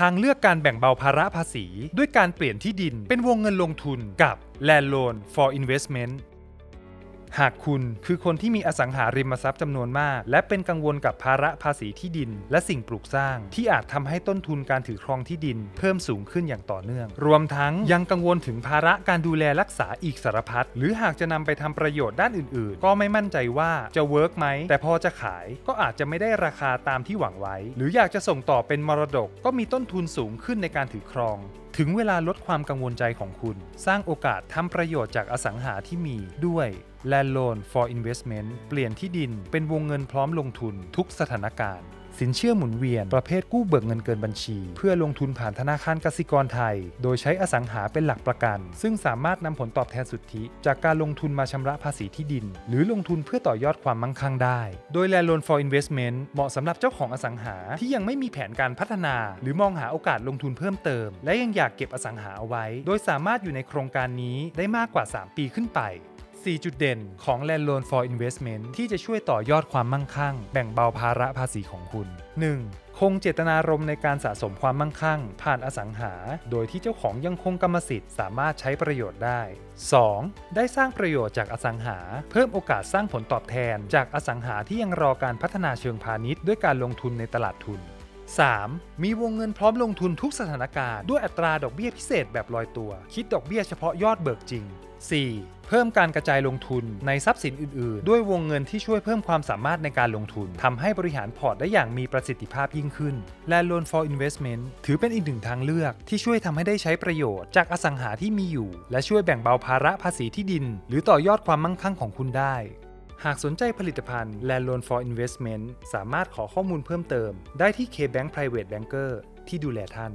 ทางเลือกการแบ่งเบาภาระภาษี ด้วยการเปลี่ยนที่ดินเป็นวงเงินลงทุนกับ Land Loan for Investment หากคุณคือคนที่มีอสังหาริมทรัพย์จำนวนมาก และเป็นกังวลกับภาระภาษีที่ดิน และสิ่งปลูกสร้าง ที่อาจทำให้ต้นทุนการถือครองที่ดิน เพิ่มสูงขึ้นอย่างต่อเนื่อง รวมทั้งยังกังวลถึงภาระการดูแลรักษาอีกสารพัดหรือหากจะนำไปทำประโยชน์ด้านอื่น ๆ ก็ไม่มั่นใจว่าจะเวิร์กไหมแต่พอจะขายก็อาจจะไม่ได้ราคาตามที่หวังไว้ หรืออยากจะส่งต่อเป็นมรดก ก็มีต้นทุนสูงขึ้นในการถือครองถึงเวลาลดความกังวลใจของคุณ สร้างโอกาสทำประโยชน์จากอสังหาที่มีด้วย และ and Loan for Investment เปลี่ยนที่ดินเป็นวงเงินพร้อมลงทุนทุกสถานการณ์ สินเชื่อหมุนเวียนประเภทกู้เบิกเงินเกินบัญชี เพื่อลงทุนผ่านธนาคารกสิกรไทย โดยใช้อสังหาเป็นหลักประกัน ซึ่งสามารถนำผลตอบแทนสุทธิ จากการลงทุนมาชำระภาษีที่ดิน หรือลงทุนเพื่อต่อยอดความมั่งคั่งได้ โดย Land Loan for Investment เหมาะสำหรับเจ้าของอสังหาที่ยังไม่มีแผนการพัฒนา หรือมองหาโอกาสลงทุนเพิ่มเติม และยังอยากเก็บอสังหาเอาไว้ โดยสามารถอยู่ในโครงการนี้ได้มากกว่า 3 ปีขึ้นไป 4 จุดเด่นของ Land Loan for Investment ที่จะช่วยต่อยอดความมั่งคั่ง แบ่งเบาภาระภาษีของคุณ 1. คงเจตนารมณ์ในการสะสมความมั่งคั่ง ผ่านอสังหา โดยที่เจ้าของยังคงกรรมสิทธิ์สามารถใช้ประโยชน์ได้ 2. ได้สร้างประโยชน์จากอสังหา เพิ่มโอกาสสร้างผลตอบแทน จากอสังหาที่ยังรอการพัฒนาเชิงพาณิชย์ด้วยการลงทุนในตลาดทุน 3. มีวงเงินพร้อมลงทุนทุกสถานการณ์ ด้วยอัตราดอกเบี้ยพิเศษแบบลอยตัว คิดดอกเบี้ยเฉพาะยอดเบิกจริง 4. เพิ่มการกระจายลงทุนในทรัพย์สินอื่น ๆ ด้วยวงเงินที่ช่วยเพิ่มความสามารถในการลงทุนทำให้บริหารพอร์ตได้อย่างมีประสิทธิภาพยิ่งขึ้น และ Loan for Investment ถือเป็นอีกหนึ่งทางเลือกที่ช่วยทำให้ได้ใช้ประโยชน์ จากอสังหาที่มีอยู่ และช่วยแบ่งเบาภาระภาษีที่ดิน หรือต่อยอดความมั่งคั่งของคุณได้ หากสนใจผลิตภัณฑ์ Land Loan for Investment สามารถขอข้อมูลเพิ่มเติมได้ที่ KBank Private Banker ที่ดูแลท่าน